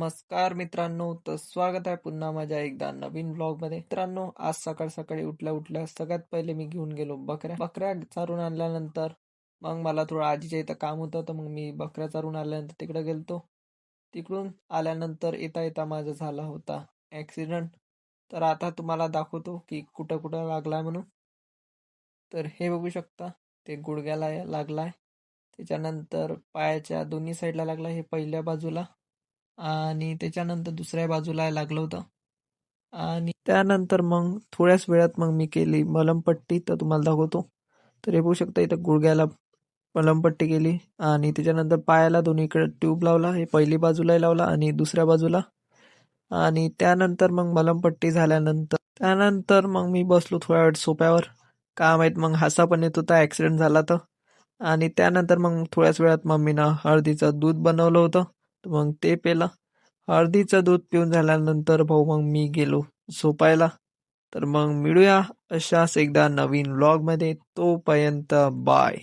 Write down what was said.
नमस्कार मित्रांनो तर स्वागत आहे पुन्हा माझ्या एकदा नवीन ब्लॉगमध्ये मित्रांनो आज सकाळ सकाळी उठल्या उठल्या सगळ्यात पहिले मी घेऊन गेलो बकऱ्या. बकऱ्या चारून आणल्यानंतर मग मला थोडं आजीच्या इथं काम होतं तर मग मी बकऱ्या चारून आल्यानंतर तिकडे गेलतो. तिकडून आल्यानंतर येता येता माझा झाला होता ॲक्सिडंट तर आता तुम्हाला दाखवतो की कुठं कुठं लागलाय म्हणून. तर हे बघू शकता ते गुडघ्याला लागलाय. त्याच्यानंतर पायाच्या दोन्ही साईडला लागला हे पहिल्या बाजूला. आणि त्याच्यानंतर दुसऱ्या बाजूला लागलं होतं. आणि त्यानंतर मग थोड्याच वेळात मग मी केली मलमपट्टी तर तुम्हाला दाखवतो. तर हे बघू शकता इथं गुडघ्याला मलमपट्टी केली आणि त्याच्यानंतर पायाला दोन्हीकडे ट्यूब लावला हे पहिली बाजूलाही लावला आणि दुसऱ्या बाजूला. आणि त्यानंतर मग मलमपट्टी झाल्यानंतर त्यानंतर मग मी बसलो थोड्या वेळ सोप्यावर. का माहीत मग हसा पण येत होता ॲक्सिडेंट झाला तर. आणि त्यानंतर मग थोड्याच वेळात मम्मीनं हळदीचं दूध बनवलं होतं. मग ते पेलं. हळदीचं दूध पिऊन झाल्यानंतर भाऊ मग मी गेलो झोपायला. तर मग मिळूया अशाच एकदा नवीन व्लॉगमध्ये तोपर्यंत बाय.